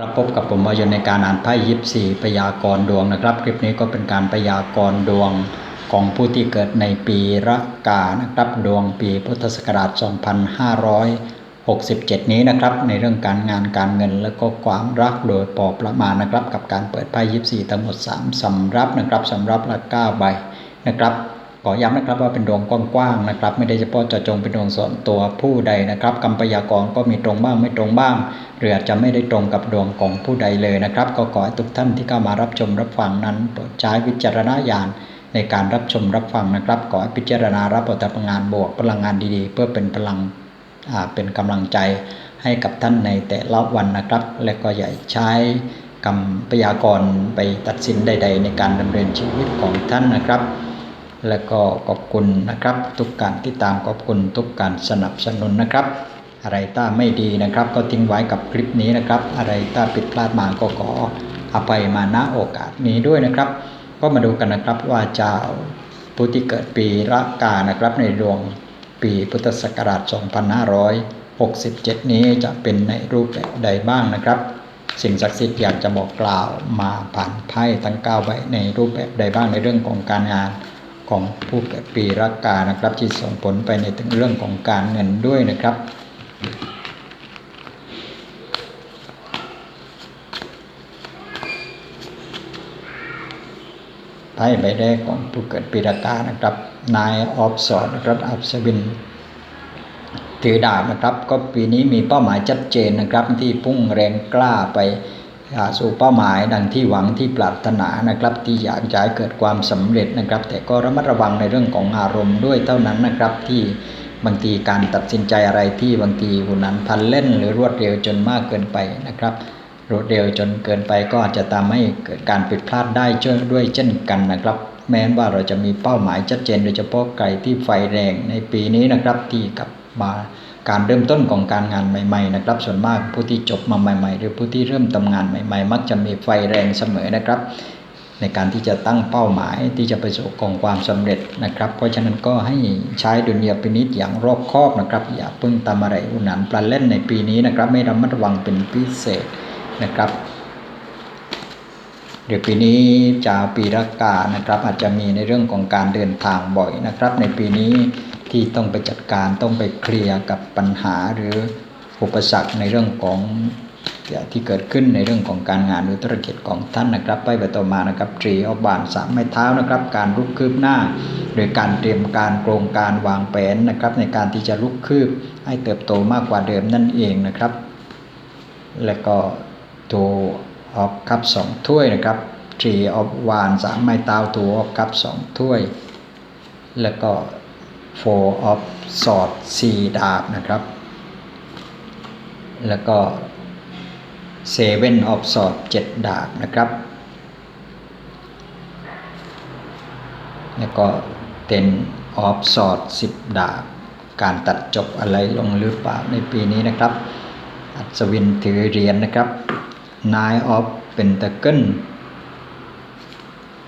ครับพบกับผมมาอยู่ในการอ่านไพ่ยิปซีพยากรณ์ดวงนะครับ คลิปนี้ก็เป็นการพยากรณ์ดวงของผู้ที่เกิดในปีระกานะครับดวงปีพุทธศักราช 2567 นี้นะครับ ในเรื่องการงานการเงินและก็ความรักโดยปอประมาณนะครับ กับการเปิดไพ่ยิปซีทั้งหมด 3สำรับนะครับสำรับละ9ใบนะครับ ขอย้ำนะครับว่าเป็นดวงกว้างๆนะครับ ไม่ได้เฉพาะเจาะจงเป็นดวงส่วนตัวผู้ใดนะครับคำพยากรณ์ก็มีตรงบ้างไม่ตรงบ้าง หรืออาจจะไม่ได้ตรงกับดวงของผู้ใดเลยนะครับ ก็ขอให้ทุกท่านที่เข้ามารับชมรับฟังนั้นโปรดใช้วิจารณญาณในการรับชมรับฟังนะครับ ขอให้พิจารณารับเอาแต่พลังงานบวกพลังงานดีๆ เพื่อเป็นพลังอ่าเป็นกำลังใจให้กับท่านในแต่ละวันนะครับ และก็อย่าใช้คำพยากรณ์ไปตัดสินใด ๆ ในการดำเนินชีวิตของท่านนะครับ และก็ขอบคุณนะครับ ทุกการที่ตามขอบคุณทุกการสนับสนุนนะครับ อะไรถ้าไม่ดีนะครับ ก็ทิ้งไว้กับคลิปนี้นะครับ อะไรถ้าผิดพลาดมาก็ขออภัยมาณโอกาสนี้ด้วยนะครับ ก็มาดูกันนะครับว่าเจ้าผู้ที่เกิดปีละกานะครับในดวงปีพุทธศักราช 2567 นี้จะเป็นในรูปแบบใดบ้างนะครับ สิ่งศักดิ์สิทธิ์อยากจะบอกกล่าวมาผ่านไพ่ทั้ง9ใบในรูปแบบใดบ้างในเรื่องของการงาน ของผู้เกิดปีรักกานะครับ ที่ส่งผลไปในถึงเรื่องของการเงินด้วยนะครับไพ่ใบแรกของผู้เกิดปีรากานะครับนายออฟสอดรับอับสบินถือดาบนะครับ ก็ปีนี้มีเป้าหมายชัดเจนนะครับที่พุ่งแรงกล้าไป สู่เป้าหมายดังที่หวังที่ปรารถนานะครับ ที่อยากจะให้เกิดความสำเร็จนะครับ แต่ก็ระมัดระวังในเรื่องของอารมณ์ด้วยเท่านั้นนะครับที่บางทีการตัดสินใจอะไรที่บางทีคุณนั้นพันเล่น หรือรวดเร็วจนมากเกินไปนะครับรวดเร็วจนเกินไปก็อาจจะทำให้เกิดการผิดพลาดได้ด้วยเช่นกันนะครับ แม้ว่าเราจะมีเป้าหมายชัดเจน โดยเฉพาะใครที่ไฟแรงในปีนี้นะครับที่กับมา การเริ่มต้นของการงานใหม่ ๆ นะครับ ส่วนมากผู้ที่จบมาใหม่ ๆ หรือผู้ที่เริ่มทำงานใหม่ ๆ มักจะมีไฟแรงเสมอนะครับ ในการที่จะตั้งเป้าหมายที่จะไปสู่กองความสำเร็จนะครับ เพราะฉะนั้นก็ให้ใช้ดุลยพินิจอย่างรอบคอบนะครับ อย่าพิ่งทำอะไรอุนหันปลาเล่นในปีนี้นะครับ ไม่ระมัดระวังเป็นพิเศษนะครับเดี๋ยวปีนี้จาปีรากานะครับ อาจจะมีในเรื่องของการเดินทางบ่อยนะครับ ในปีนี้ ที่ต้องไปจัดการต้องไปเคลียร์กับปัญหาหรืออุปสรรคในเรื่องของที่เกิดขึ้นในเรื่องของการงานหรือธุรกิจของท่านนะครับ ไปไปต่อมานะครับทรีออบานสามไม้เท้านะครับ การลุกคืบหน้า โดยการเตรียมการโครงการวางแผนนะครับ ในการที่จะลุกคืบให้เติบโตมากกว่าเดิมนั่นเองนะครับ และก็ตัวออกคัพสองถ้วยนะครับทรีออฟวานสามไม้เท้าตัวออกคัพสองถ้วย แล้วก็ โฟออฟสอดสี่ดาบนะครับ แล้วก็เซเว่นออฟสอดเจ็ดดาบนะครับ แล้วก็เทนออฟสอดสิบดาบ การตัดจบอะไรลงหรือเปล่าในปีนี้นะครับ อัศวินถือเหรียญนนะครับนายออฟเป็นตะเกิล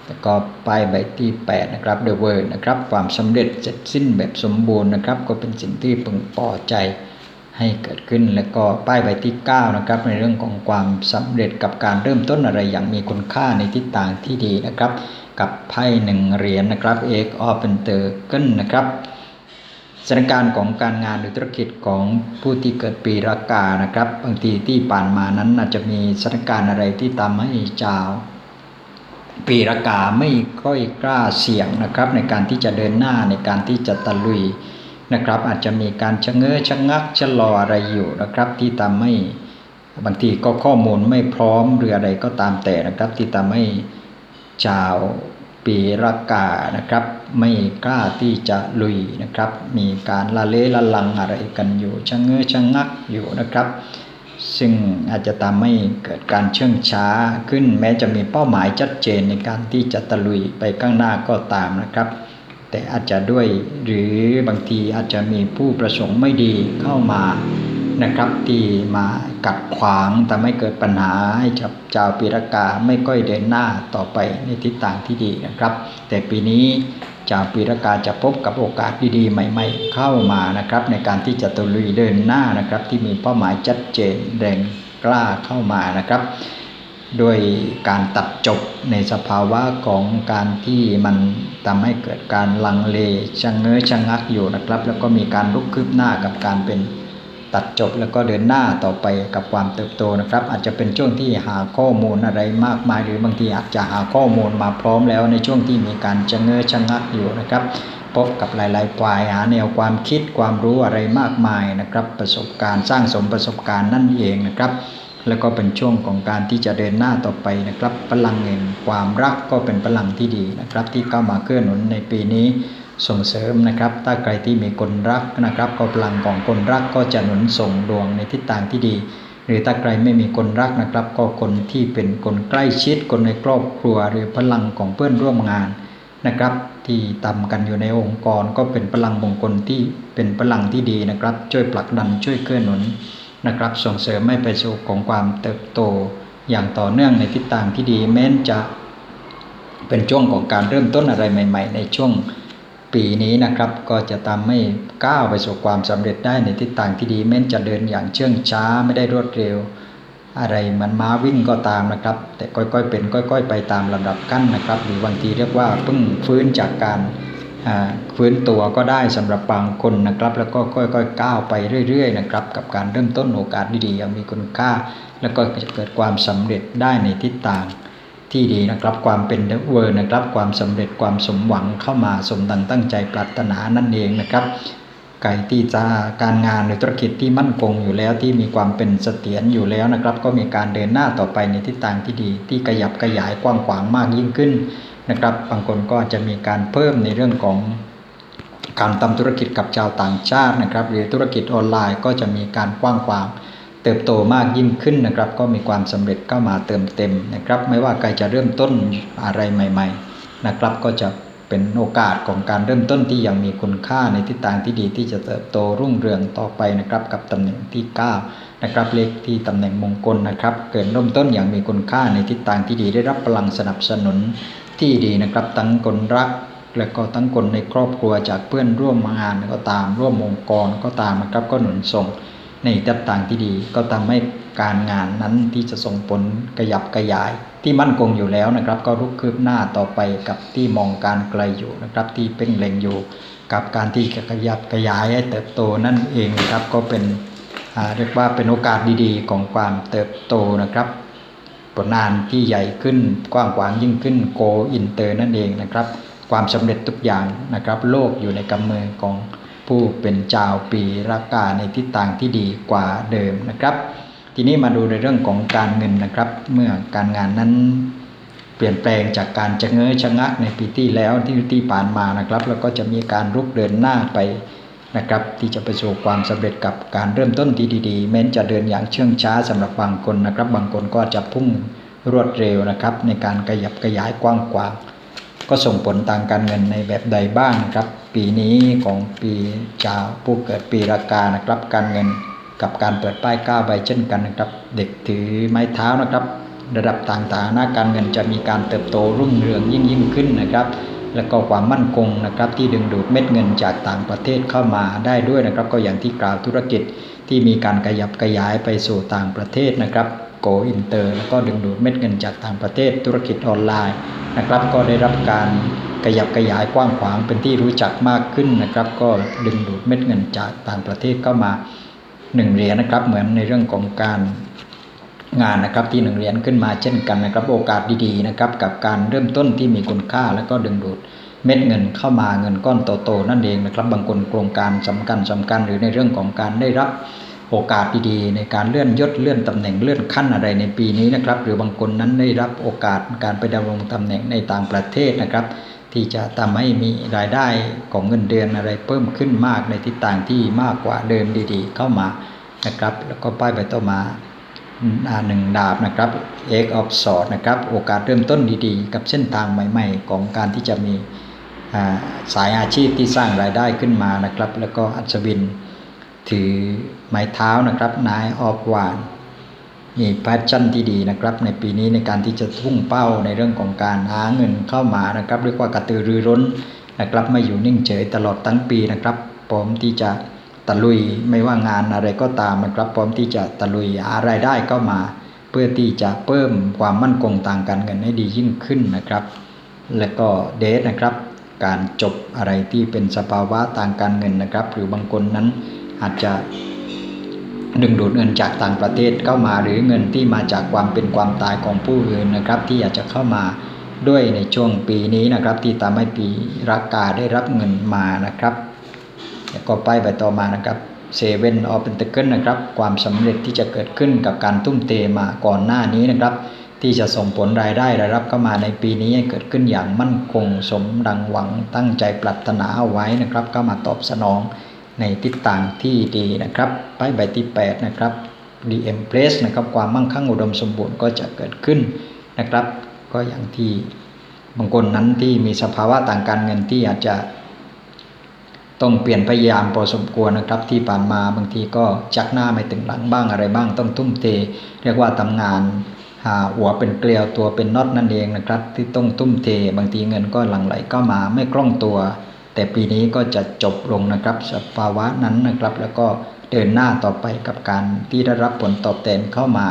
แล้วก็ป้ายใบที่8นะครับ The Word นะครับความสำเร็จเสร็จสิ้นแบบสมบูรณ์นะครับ ก็เป็นสิ่งที่พึงพอใจให้เกิดขึ้น แล้วก็ป้ายใบที่9นะครับในเรื่องของความสำเร็จกับการเริ่มต้นอะไรอย่างมีคุณค่าในทิศทางที่ดีนะครับ กับไพ่หนึ่งเหรียญนนะครับเอกออเป็นเตอร์เกิลนะครับสถานการณ์ของการงานหรือธุรกิจของผู้ที่เกิดปีรากานะครับ บางทีที่ผ่านมานั้นอาจจะมีสถานการณ์อะไรที่ทำให้ชาว ปีรากาไม่ค่อยกล้าเสี่ยงนะครับ ในการที่จะเดินหน้าในการที่จะตะลุยนะครับ อาจจะมีการชะเง้อชะงักชะลออะไรอยู่นะครับ ที่ทำให้บางทีก็ข้อมูลไม่พร้อมหรืออะไรก็ตามแต่นะครับ ที่ทำให้ชาวปีรากานะครับ ไม่กล้าที่จะลุยนะครับ มีการละเลละลังอะไรกันอยู่ชะเง้อชะงักอยู่นะครับ ซึ่งอาจจะทำให้เกิดการเชื่องช้าขึ้นแม้จะมีเป้าหมายชัดเจนในการที่จะตะลุยไปข้างหน้าก็ตามนะครับ แต่อาจจะด้วยหรือบางทีอาจจะมีผู้ประสงค์ไม่ดีเข้ามานะครับที่มากัดขวางทำให้เกิดปัญหาให้กับชาวปีรกาไม่ค่อยเดินหน้าต่อไปในทิศทางที่ดีนะครับ แต่ปีนี้ ชาวปีรากาจะพบกับโอกาสดีๆ ใหม่ ๆ เข้ามานะครับ ในการที่จะตะลุยเดินหน้านะครับ ที่มีเป้าหมายชัดเจนแรงกล้าเข้ามานะครับด้วยการตัดจบในสภาวะของการที่มันทำให้เกิดการลังเลชะเง้อชะงักอยู่นะครับ แล้วก็มีการลุกคืบหน้ากับการเป็น ตัดจบแล้วก็เดินหน้าต่อไปกับความเติบโตนะครับ อาจจะเป็นช่วงที่หาข้อมูลอะไรมากมาย หรือบางทีอาจจะหาข้อมูลมาพร้อมแล้วในช่วงที่มีการชะเง้อชะงักอยู่นะครับ พบกับหลายๆฝ่ายหาแนวความคิดความรู้อะไรมากมายนะครับ ประสบการณ์สร้างสมประสบการณ์นั่นเองนะครับแล้วก็เป็นช่วงของการที่จะเดินหน้าต่อไปนะครับพลังเงินความรักก็เป็นพลังที่ดีนะครับ ที่เข้ามาเคลื่อนหนุนในปีนี้ ส่งเสริมนะครับ ถ้าใครที่มีคนรักนะครับก็พลังของคนรักก็จะหนุนส่งดวงในทิศทางที่ดี หรือถ้าใครไม่มีคนรักนะครับ ก็คนที่เป็นคนใกล้ชิดคนในครอบครัว หรือพลังของเพื่อนร่วมงานนะครับ ที่ตากันอยู่ในองค์กรก็เป็นพลังมงคลที่เป็นพลังที่ดีนะครับ ช่วยผลักดันช่วยเคลื่อนหนุนนะครับ ส่งเสริมให้ไปสู่ของความเติบโตอย่างต่อเนื่องในทิศทางที่ดีแม้นจะเป็นช่วงของการเริ่มต้นอะไรใหม่ ๆ ในช่วง ปีนี้นะครับก็จะทำให้ก้าวไปสู่ความสำเร็จได้ในทิศทางที่ดีแม้นจะเดินอย่างเชื่องช้าไม่ได้รวดเร็ว อะไรมันม้าวิ่งก็ตามนะครับ แต่ค่อยๆเป็นค่อย ๆ ไปตามลำดับขั้นนะครับ หรือบางทีเรียกว่าเพิ่งฟื้นจากการฟื้นตัวก็ได้สำหรับบางคนนะครับ แล้วก็ค่อยๆก้าวไปเรื่อยๆนะครับกับการเริ่มต้นโอกาสดีๆย่างมีคุณค่า แล้วก็จะเกิดความสำเร็จได้ในทิศทาง ที่ดีนะครับ ความเป็นเดเวอร์นะครับ ความสำเร็จความสมหวังเข้ามาสมดังตั้งใจปรารถนานั่นเองนะครับไก่ที่จะการงานหรือธุรกิจที่มั่นคงอยู่แล้วที่มีความเป็นเสถียรอยู่แล้วนะครับ ก็มีการเดินหน้าต่อไปในทิศทางที่ดี ที่ขยับขยายกว้างขวางมากยิ่งขึ้นนะครับ บางคนก็จะมีการเพิ่มในเรื่องของการทำธุรกิจกับชาวต่างชาตินะครับ หรือธุรกิจออนไลน์ก็จะมีการกว้างขวางเติบโตมากยิ่งขึ้นนะครับ ก็มีความสำเร็จเข้ามาเติมเต็มนะครับ ไม่ว่าใครจะเริ่มต้นอะไรใหม่ ๆ นะครับ ก็จะเป็นโอกาสของการเริ่มต้นที่ยังมีคุณค่าในทิศทางที่ดีที่จะเติบโตรุ่งเรืองต่อไปนะครับ กับตำแหน่งที่ 9 นะครับเลขที่ตำแหน่งมงคลนะครับ เกิดเริ่มต้นอย่างมีคุณค่าในทิศทางที่ดีได้รับพลังสนับสนุนที่ดีนะครับ ทั้งคนรักและก็ทั้งคนในครอบครัวจากเพื่อนร่วมงานก็ตามร่วมองค์กรก็ตามนะครับก็หนุนส่ง ในทิศทางที่ดีก็ทำให้การงานนั้นที่จะส่งผลขยับขยาย ที่มั่นคงอยู่แล้วนะครับ ก็รุกคืบหน้าต่อไปกับที่มองการไกลอยู่นะครับ ที่เพ่งเล็งอยู่ กับการที่จะขยับขยายให้เติบโตนั่นเองนะครับก็เป็นเรียกว่าเป็นโอกาสดีๆ ของความเติบโตนะครับผลงานที่ใหญ่ขึ้นกว้างขวางยิ่งขึ้นโกอินเตอร์นั่นเองนะครับ ความสำเร็จทุกอย่างนะครับ โลกอยู่ในกำมือของ ผู้เป็นเจ้าปีรักาในทิศทางที่ดีกว่าเดิมนะครับ ทีนี้มาดูในเรื่องของการเงินนะครับ เมื่อการงานนั้นเปลี่ยนแปลงจากการจะเงยชะงักในปีที่แล้วที่ที่ผ่านมานะครับ แล้วก็จะมีการรุกเดินหน้าไปนะครับ ที่จะไปสู่ความสำเร็จกับการเริ่มต้นที่ดีๆแม้จะเดินอย่างเชื่องช้าสำหรับบางคนนะครับ บางคนก็จะพุ่งรวดเร็วนะครับ ในการขยับขยายกว้างกว่า ก็ส่งผลทางการเงินในแบบใดบ้างนะครับ ปีนี้ของปีชาวผู้เกิดปีรากานะครับ การเงินกับการเปิดป้ายก้าวใบเช่นกันนะครับ เด็กถือไม้เท้านะครับ ระดับต่างๆหน้าการเงินจะมีการเติบโตรุ่งเรืองยิ่งยิ่งขึ้นนะครับ แล้วก็ความมั่นคงนะครับ ที่ดึงดูดเม็ดเงินจากต่างประเทศเข้ามาได้ด้วยนะครับ ก็อย่างที่กล่าวธุรกิจที่มีการขยับขยายไปสู่ต่างประเทศนะครับ โกอินเตอร์ แล้วก็ดึงดูดเม็ดเงินจากต่างประเทศธุรกิจออนไลน์นะครับ ก็ได้รับการขยับขยายกว้างขวางเป็นที่รู้จักมากขึ้นนะครับ ก็ดึงดูดเม็ดเงินจากต่างประเทศเข้ามาหนึ่งเหรียญนะครับ เหมือนในเรื่องของการงานนะครับที่หนึ่งเหรียญขึ้นมาเช่นกันนะครับ โอกาสดีๆนะครับกับการเริ่มต้นที่มีคุณค่าแล้วก็ดึงดูดเม็ดเงินเข้ามาเงินก้อนโตๆนั่นเองนะครับ บางคนโครงการสำคัญสำคัญหรือในเรื่องของการได้รับ โอกาสดีๆ ในการเลื่อนยศเลื่อนตำแหน่งเลื่อนขั้นอะไรในปีนี้นะครับ หรือบางคนนั้นได้รับโอกาสการไปดำรงตำแหน่งในต่างประเทศนะครับ ที่จะทำให้มีรายได้ของเงินเดือนอะไรเพิ่มขึ้นมากในทิศทางที่มากกว่าเดิมดีๆ เข้ามานะครับ แล้วก็ป้ายใบต่อมาหนึ่งดาบนะครับเอกออฟสอดนะครับโอกาสเริ่มต้นดีๆ กับเส้นทางใหม่ ๆ ของการที่จะมีสายอาชีพที่สร้างรายได้ขึ้นมานะครับ แล้วก็อัศวิน ถือไม้เท้านะครับ นายออกวานมีแพชชั่นที่ดีนะครับ ในปีนี้ในการที่จะทุ่งเป้าในเรื่องของการหาเงินเข้ามานะครับเรียกว่ากระตือรือร้นนะครับไม่อยู่นิ่งเฉยตลอดทั้งปีนะครับพร้อมที่จะตะลุยไม่ว่างานอะไรก็ตามนะครับพร้อมที่จะตะลุยหารายได้เข้ามา เพื่อที่จะเพิ่มความมั่นคงทางการเงินให้ดียิ่งขึ้นนะครับ และก็เดทนะครับ การจบอะไรที่เป็นสภาวะทางการเงินนะครับ หรือบางคนนั้น อาจจะดึงดูดเงินจากต่างประเทศเข้ามาหรือเงินที่มาจากความเป็นความตายของผู้อื่นนะครับ ที่อยากจะเข้ามาด้วยในช่วงปีนี้นะครับ ที่ทำให้ปีรักกาได้รับเงินมานะครับแล้วก็ไปไปต่อมานะครับเซเว่นออฟเป็นตะเกิลนะครับ ความสำเร็จที่จะเกิดขึ้นกับการทุ่มเทมาก่อนหน้านี้นะครับ ที่จะส่งผลรายได้รายรับเข้ามาในปีนี้ให้เกิดขึ้นอย่างมั่นคงสมดังหวังตั้งใจปรารถนาเอาไว้นะครับ ก็มาตอบสนอง ในทิศทางที่ดีนะครับไปใบที่ 8 นะครับ DM Place นะครับความมั่งคั่งอุดมสมบูรณ์ก็จะเกิดขึ้นนะครับ ก็อย่างที่บางคนนั้นที่มีสภาวะต่างการเงินที่อาจจะต้องเปลี่ยนพยายามพอสมควรนะครับที่ผ่านมาบางทีก็จักหน้าไม่ถึงหลังบ้างอะไรบ้าง ต้องทุ่มเท เรียกว่าทำงานหาหัวเป็นเกลียวตัวเป็นน็อตนั่นเองนะครับ ที่ต้องทุ่มเท บางทีเงินก็หลั่งไหลก็มาไม่คล่องตัว แต่ปีนี้ก็จะจบลงนะครับสภาวะนั้นนะครับ แล้วก็เดินหน้าต่อไปกับการที่ได้รับผลตอบแทนเข้ามา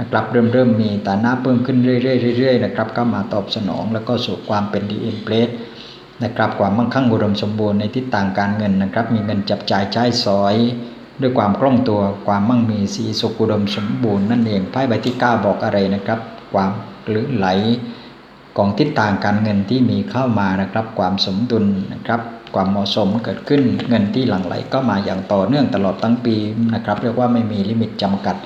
นะครับเริ่มเริ่มมีแต่หน้าเพิ่มขึ้นเรื่อยๆเรื่อยๆนะครับก็มาตอบสนองแล้วก็สู่ความเป็นดีเอ็มเพลสนะครับความมั่งคั่งอุดมสมบูรณ์ในทิศทางการเงินนะครับ มีเงินจับจ่ายใช้สอย ด้วยความคล่องตัวความมั่งมีสีสุขอุดมสมบูรณ์นั่นเองไพ่ใบที่ 9 บอกอะไรนะครับ ความลื่นไหล ของทิศทางการเงินที่มีเข้ามานะครับ ความสมดุลนะครับความเหมาะสมเกิดขึ้นเงินที่หลั่งไหลก็มาอย่างต่อเนื่องตลอดทั้งปีนะครับ เรียกว่าไม่มีลิมิตจำกัด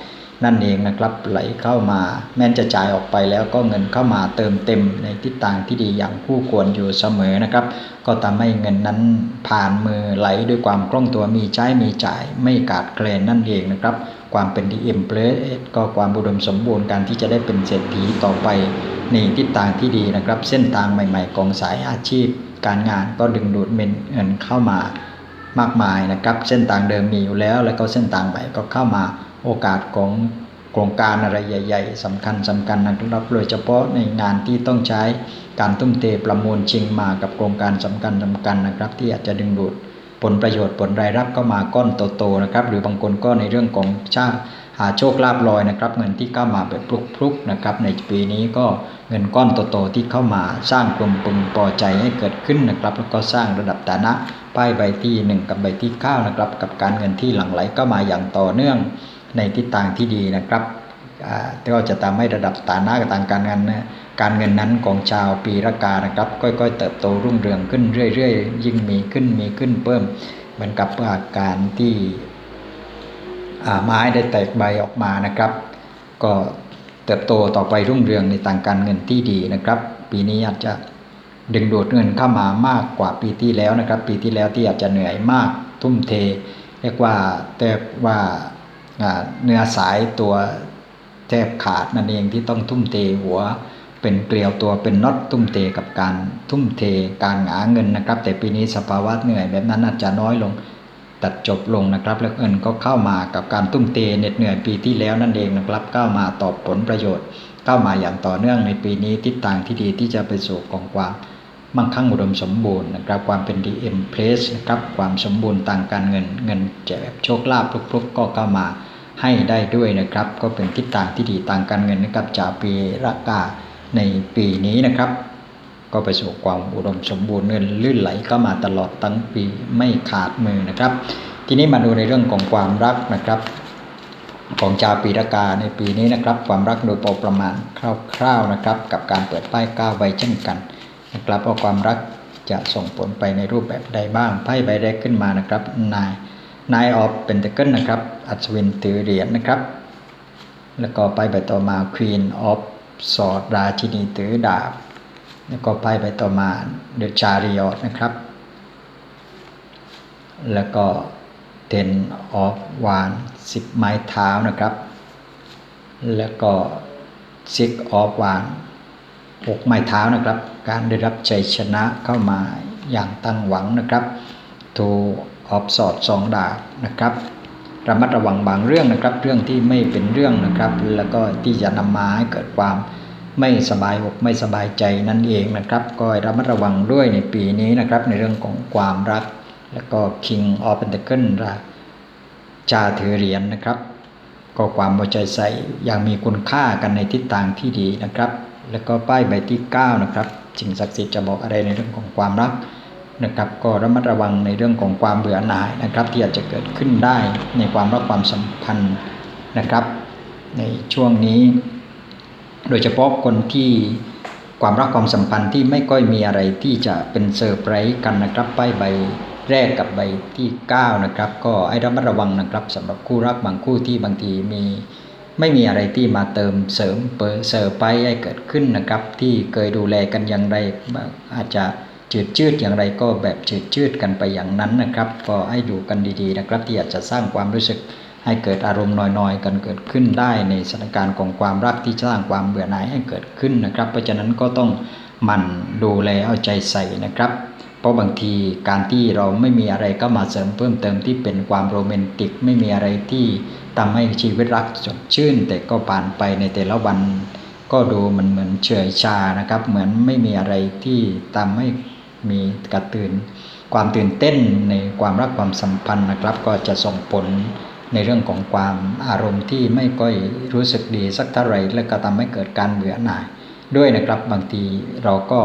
นั่นเองนะครับไหลเข้ามา แม้นจะจ่ายออกไปแล้วก็เงินเข้ามาเติมเต็มในทิศทางที่ดีอย่างคู่ควรอยู่เสมอนะครับ ก็ทำให้เงินนั้นผ่านมือไหลด้วยความคล่องตัวมีใช้มีจ่ายไม่ขาดแคลนนั่นเองนะครับ ความเป็นดีเอ็มเพลสก็ความอุดมสมบูรณ์การที่จะได้เป็นเศรษฐีต่อไป นทิศทางที่ดีนะครับ เส้นทางใหม่ ๆ ของสายอาชีพ การงานก็ดึงดูดเงินเข้ามามากมายนะครับ เส้นทางเดิมมีอยู่แล้ว แล้วก็เส้นทางใหม่ก็เข้ามาโอกาสของโครงการอะไรใหญ่ ๆสำคัญสำคัญนะครับโดยเฉพาะในงานที่ต้องใช้การทุ่มเทประมูลชิงมากับโครงการสำคัญสำคัญนะครับ ที่อาจจะดึงดูดผลประโยชน์ผลรายรับก็มาก้อนโตๆนะครับ หรือบางคนก็ในเรื่องของชาติ หาโชคลาภลอยนะครับ เงินที่เข้ามาแบบพลุกๆนะครับ ในปีนี้ก็เงินก้อนโตๆที่เข้ามาสร้างกลุ่มปึงพอใจให้เกิดขึ้นนะครับ แล้วก็สร้างระดับฐานะป้ายใบที่ 1 กับใบที่9นะครับ กับการเงินที่หลั่งไหลก็มาอย่างต่อเนื่องในทิศทางที่ดีนะครับก็จะทำให้ระดับฐานะกับทางการเงินนะการเงินนั้นของชาวปีรากานะครับค่อยๆ เติบโตรุ่งเรืองขึ้นเรื่อยๆ ยิ่งมีขึ้นมีขึ้นเพิ่มเหมือนกับอาการที่ ไม้ได้แตกใบออกมานะครับ ก็เติบโตต่อไปรุ่งเรืองในทางการเงินที่ดีนะครับ ปีนี้อาจจะดึงดูดเงินเข้ามามากกว่าปีที่แล้วนะครับ ปีที่แล้วที่อาจจะเหนื่อยมากทุ่มเท เรียกว่าแต่ว่าเนื้อสายตัวแทบขาดนั่นเองที่ต้องทุ่มเทหัวเป็นเกลียวตัวเป็นน็อตทุ่มเทกับการทุ่มเทการหาเงินนะครับ แต่ปีนี้สภาวะเหนื่อยแบบนั้นอาจจะน้อยลง ตัดจบลงนะครับ แล้วเงินก็เข้ามากับการทุ่มเทเหน็ดเหนื่อยปีที่แล้วนั่นเองนะครับเข้าวมาตอบผลประโยชน์เข้าวมาอย่างต่อเนื่องในปีนี้ทิศทางที่ดีที่จะไปสู่กองความมั่งคั่งอุดมสมบูรณ์นะครับความเป็น DM Place นะครับความสมบูรณ์ทางการเงินเงินแจกโชคลาภพลุกๆก็เข้ามาให้ได้ด้วยนะครับ ก็เป็นทิศทางที่ดีทางการเงินนะครับจากปีรักาในปีนี้นะครับ ก็ไปสู่ความอุดมสมบูรณ์เงินลื่นไหลก็มาตลอดทั้งปีไม่ขาดมือนะครับ ทีนี้มาดูในเรื่องของความรักนะครับ ของชาวปีรากาในปีนี้นะครับ ความรักโดยพอประมาณคร่าวๆนะครับ กับการเปิดป้ายก้าวใบเช่นกันนะครับว่าความรักจะส่งผลไปในรูปแบบใดบ้างไพ่ใบแรกขึ้นมานะครับนายนายออฟเป็นเตเกิลนะครับ อัศวินถือเหรียญนะครับ แล้วก็ไปใบต่อมาควีนออฟสอดราชินีถือดาบ แล้วก็ไปใบต่อมาเดอะชาริออตนะครับ แล้วก็เทนออฟวานสิบไม้เท้านะครับ แล้วก็ซิกออฟวานหกไม้เท้านะครับ การได้รับชัยชนะเข้ามาอย่างตั้งหวังนะครับทูออฟสอดสองดาบนะครับระมัดระวังบางเรื่องนะครับ เรื่องที่ไม่เป็นเรื่องนะครับ แล้วก็ที่จะนำมาให้เกิดความ ไม่สบายอกไม่สบายใจนั่นเองนะครับก็ระมัดระวังด้วยในปีนี้นะครับ ในเรื่องของความรัก แล้วก็ King of Pentacle จาถือเหรียญนะครับ ก็ความเอใจใส่อย่างมีคุณค่ากันในทิศทางที่ดีนะครับ แล้วก็ป้ายใบที่ 9 นะครับสิ่งศักดิ์สิทธิ์จะบอกอะไรในเรื่องของความรักนะครับ ก็ระมัดระวังในเรื่องของความเบื่อหน่ายนะครับ ที่อาจจะเกิดขึ้นได้ในความรักความสัมพันธ์นะครับ ในช่วงนี้ โดยเฉพาะคนที่ความรักความสัมพันธ์ที่ไม่ค่อยมีอะไรที่จะเป็นเซอร์ไพรส์กันนะครับป้ายใบแรกกับใบที่ 9 นะครับ ก็ให้ระมัดระวังนะครับสำหรับคู่รักบางคู่ที่บางทีมีไม่มีอะไรที่มาเติมเสริมเปิดเสริมไปให้เกิดขึ้นนะครับ ที่เคยดูแลกันอย่างไรอาจจะจืดชืดอย่างไรก็แบบจืดชืดกันไปอย่างนั้นนะครับ ก็ให้อยู่กันดีๆนะครับ ที่อาจจะสร้างความรู้สึก ให้เกิดอารมณ์น้อยๆ กันเกิดขึ้นได้ในสถานการณ์ของความรักที่สร้างความเบื่อหน่ายให้เกิดขึ้นนะครับ เพราะฉะนั้นก็ต้องมันดูแลเอาใจใส่นะครับ เพราะบางทีการที่เราไม่มีอะไรก็มาเสริมเพิ่มเติมที่เป็นความโรแมนติก ไม่มีอะไรที่ทำให้ชีวิตรักสดชื่น แต่ก็ผ่านไปในแต่ละวัน ก็ดูมันเหมือนเฉยชานะครับ เหมือนไม่มีอะไรที่ทำให้มีกระตือนความตื่นเต้นในความรักความสัมพันธ์นะครับ ก็จะส่งผล ในเรื่องของความอารมณ์ที่ไม่ค่อยรู้สึกดีสักเท่าไรและก็ทำให้เกิดการเบื่อหน่าย ด้วยนะครับบางทีเราก็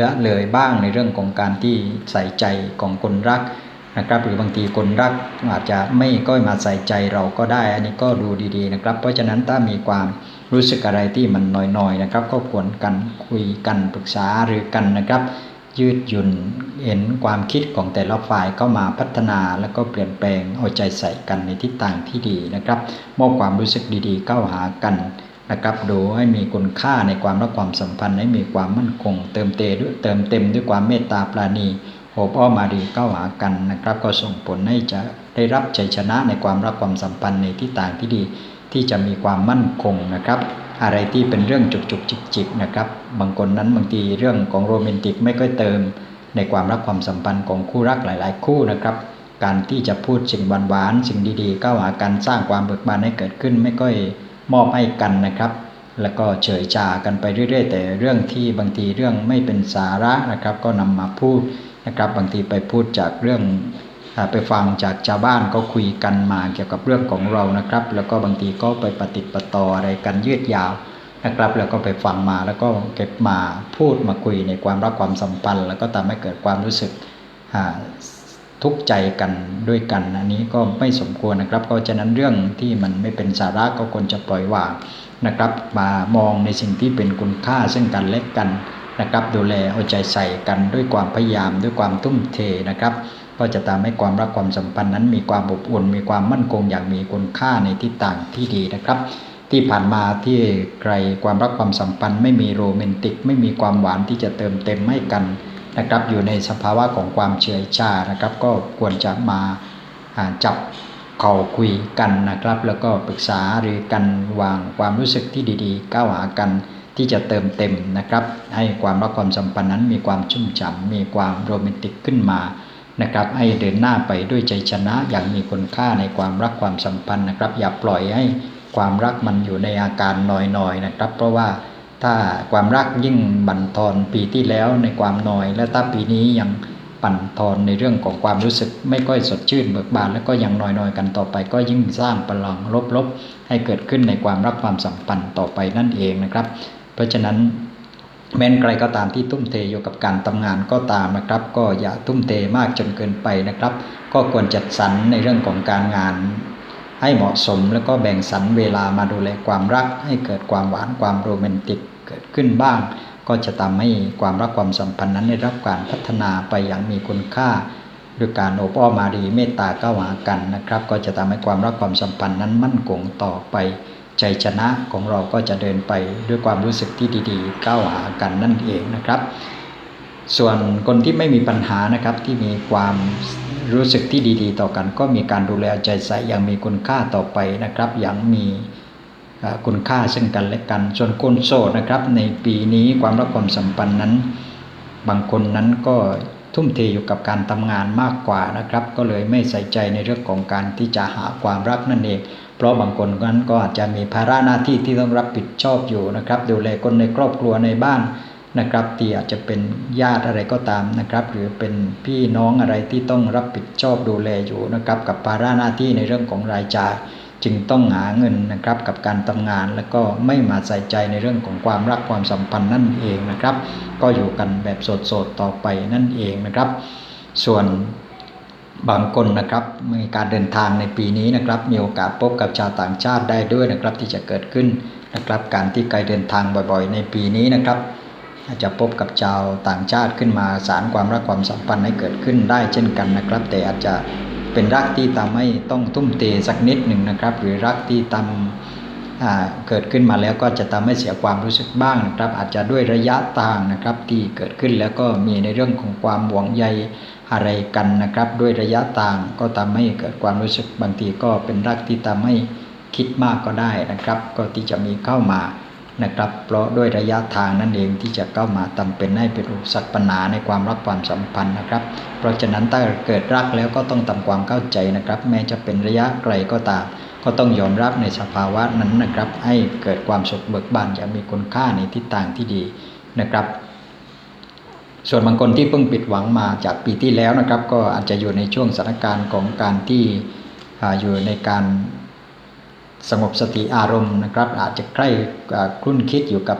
ละเลยบ้างในเรื่องของการที่ใส่ใจของคนรักนะครับ หรือบางทีคนรักอาจจะไม่ก็มาใส่ใจเราก็ได้ อันนี้ก็ดูดีๆนะครับ เพราะฉะนั้นถ้ามีความรู้สึกอะไรที่มันน้อยๆนะครับ ก็ควรกันคุยกันปรึกษาหรือกันนะครับ ยืดหยุ่นเห็นความคิดของแต่ละฝ่ายเข้ามาพัฒนาแล้วก็เปลี่ยนแปลงเอาใจใส่กันในทิศทางที่ดีนะครับมอบความรู้สึกดีๆ เข้าหากันนะครับดูให้มีคุณค่าในความรักความสัมพันธ์ให้มีความมั่นคง เติมเต็มด้วยเติมเต็มด้วยความเมตตาปราณีโอบอ้อมมาดีเข้าหากันนะครับ ก็ส่งผลให้จะได้รับชัยชนะในความรักความสัมพันธ์ในทิศทางที่ดี ที่จะมีความมั่นคงนะครับ อะไรที่เป็นเรื่องจุกจุกจิกจิกนะครับ บางคนนั้นบางทีเรื่องของโรแมนติกไม่ค่อยเติม ในความรักความสัมพันธ์ของคู่รักหลาย ๆ คู่นะครับ การที่จะพูดสิ่งหวานๆสิ่งดีๆเข้าหากันสร้างความเบิกบานให้เกิดขึ้นไม่ค่อยมอบให้กันนะครับ แล้วก็เฉยชากันไปเรื่อย ๆ แต่เรื่องที่บางทีเรื่องไม่เป็นสาระนะครับ ก็นำมาพูดนะครับ บางทีไปพูดจากเรื่อง ไปฟังจากชาวบ้านก็คุยกันมาเกี่ยวกับเรื่องของเรานะครับ แล้วก็บางทีก็ไปปฏิปต่ออะไรกันยืดยาวนะครับ แล้วก็ไปฟังมาแล้วก็เก็บมาพูดมาคุยในความรักความสัมพันธ์ แล้วก็ทำให้เกิดความรู้สึกทุกข์ใจกันด้วยกันอันนี้ก็ไม่สมควรนะครับเพราะฉะนั้นเรื่องที่มันไม่เป็นสาระก็ควรจะปล่อยวางนะครับ มามองในสิ่งที่เป็นคุณค่าซึ่งกันและกันนะครับ ดูแลเอาใจใส่กันด้วยความพยายามด้วยความทุ่มเทนะครับ ก็จะทำให้ความรักความสัมพันธ์นั้นมีความอบอุ่นมีความมั่นคงอย่างมีคุณค่าในทิศทางที่ดีนะครับ ที่ผ่านมาที่ใครความรักความสัมพันธ์ ไม่มีโรแมนติก ไม่มีความหวานที่จะเติมเต็มให้กันนะครับ อยู่ในสภาวะของความเฉยชานะครับ ก็ควรจะมาจับเข่าคุยกันนะครับ แล้วก็ปรึกษาหรือกันวางความรู้สึกที่ดีๆ ก้าวหากันที่จะเติมเต็มนะครับ ให้ความรักความสัมพันธ์นั้นมีความชุ่มฉ่ำมีความโรแมนติกขึ้นมา นะครับให้เดินหน้าไปด้วยใจชนะอย่างมีคุณค่าในความรักความสัมพันธ์นะครับ อย่าปล่อยให้ความรักมันอยู่ในอาการหน่อยๆนะครับ เพราะว่าถ้าความรักยิ่งบั่นทอนปีที่แล้วในความนอย และถ้าปีนี้ยังปั่นทอนในเรื่องของความรู้สึกไม่ค่อยสดชื่นเบิกบานแล้วก็ยังนอยๆกันต่อไป ก็ยิ่งสร้างพลังลบๆให้เกิดขึ้นในความรักความสัมพันธ์ต่อไปนั่นเองนะครับ เพราะฉะนั้น แม้นใครก็ตามที่ทุ่มเทอยู่กับการทำงานก็ตามนะครับ ก็อย่าทุ่มเทมากจนเกินไปนะครับ ก็ควรจัดสรรในเรื่องของการงาน ให้เหมาะสมแล้วก็แบ่งสรรเวลามาดูแลความรัก ให้เกิดความหวานความโรแมนติกเกิดขึ้นบ้าง ก็จะทำให้ความรักความสัมพันธ์นั้นได้รับการพัฒนาไปอย่างมีคุณค่าด้วยการโอบอ้อมมารีเมตตาก้าวหากันนะครับ ก็จะทำให้ความรักความสัมพันธ์นั้นมั่นคงต่อไป ใจชนะของเราก็จะเดินไปด้วยความรู้สึกที่ดีๆก้าวหากันนั่นเองนะครับ ส่วนคนที่ไม่มีปัญหานะครับที่มีความรู้สึกที่ดีๆ ต่อกัน ก็มีการดูแลใจใส่อย่างมีคุณค่าต่อไปนะครับ อย่างมีคุณค่าซึ่งกันและกัน ส่วนคนโสดนะครับ ในปีนี้ความรักความสัมพันธ์นั้น บางคนนั้นก็ทุ่มเทอยู่กับการทำงานมากกว่านะครับ ก็เลยไม่ใส่ใจในเรื่องของการที่จะหาความรักนั่นเอง เพราะบางคนนั้นก็อาจจะมีภาระหน้าที่ที่ต้องรับผิดชอบอยู่นะครับ ดูแลคนในครอบครัวในบ้านนะครับที่อาจจะเป็นญาติอะไรก็ตามนะครับ หรือเป็นพี่น้องอะไรที่ต้องรับผิดชอบดูแลอยู่นะครับ กับภาระหน้าที่ในเรื่องของรายจ่าย จึงต้องหาเงินนะครับกับการทำงาน แล้วก็ไม่มาใส่ใจในเรื่องของความรักความสัมพันธ์นั่นเองนะครับ ก็อยู่กันแบบโสดๆต่อไปนั่นเองนะครับ ส่วน บางคนนะครับมีการเดินทางในปีนี้นะครับ มีโอกาสพบกับชาวต่างชาติได้ด้วยนะครับที่จะเกิดขึ้นนะครับ การที่ไกลเดินทางบ่อยๆ ในปีนี้นะครับอาจจะพบกับชาวต่างชาติขึ้นมาสารความรักความสัมพันธ์ให้เกิดขึ้นได้เช่นกันนะครับ แต่อาจจะเป็นรักที่ทำให้ต้องทุ่มเทสักนิดหนึ่งนะครับ หรือรักที่ทำเกิดขึ้นมาแล้วก็จะทำให้เสียความรู้สึกบ้างนะครับ อาจจะด้วยระยะทางนะครับที่เกิดขึ้นแล้วก็มีในเรื่องของความหวงใย อะไรกันนะครับ ด้วยระยะทางก็ทำให้เกิดความรู้สึกบางทีก็เป็นรักที่ทำให้คิดมากก็ได้นะครับ ก็ที่จะมีเข้ามานะครับ เพราะด้วยระยะทางนั่นเองที่จะเข้ามาทำเป็นให้เป็นอุปสรรคปัญหาในความรักความสัมพันธ์นะครับ เพราะฉะนั้นถ้าเกิดรักแล้วก็ต้องทำความเข้าใจนะครับ แม้จะเป็นระยะไกลก็ตาม ก็ต้องยอมรับในสภาวะนั้นนะครับ ให้เกิดความสุขเบิกบานจะมีคุณค่าในทิศทางที่ดีนะครับ ส่วนบางคนที่เพิ่งปิดหวังมาจากปีที่แล้วนะครับ ก็อาจจะอยู่ในช่วงสถานการณ์ของการที่อยู่ในการสงบสติอารมณ์นะครับ อาจจะใกล้คลุ่นคิดอยู่กับ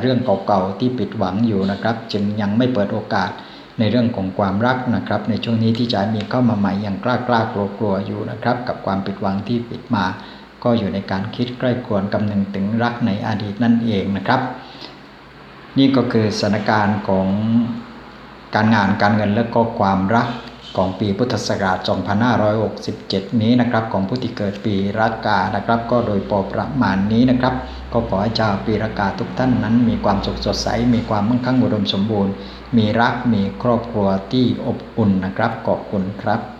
เรื่องเก่าๆที่ปิดหวังอยู่นะครับ จึงยังไม่เปิดโอกาสในเรื่องของความรักนะครับ ในช่วงนี้ที่จะมีเข้ามาใหม่อยังกล้ากล้ากลัวกลัวอยู่นะครับ กับความปิดหวังที่ปิดมา ก็อยู่ในการคิดใกล้ควรกำนึงถึงรักในอดีตนั่นเองนะครับ นี่ก็คือสถานการณ์ของ การงานการเงินและก็ความรักของปีพุทธศักราช 2567 นี้นะครับของผู้ที่เกิดปีรากานะครับ ก็โดยปอประมาณนี้นะครับ ก็ขอให้ชาวปีรากาทุกท่านนั้น มีความสุขสดใส มีความมั่งคั่งอุดมสมบูรณ์ มีรักมีครอบครัวที่อบอุ่นนะครับขอบคุณครับ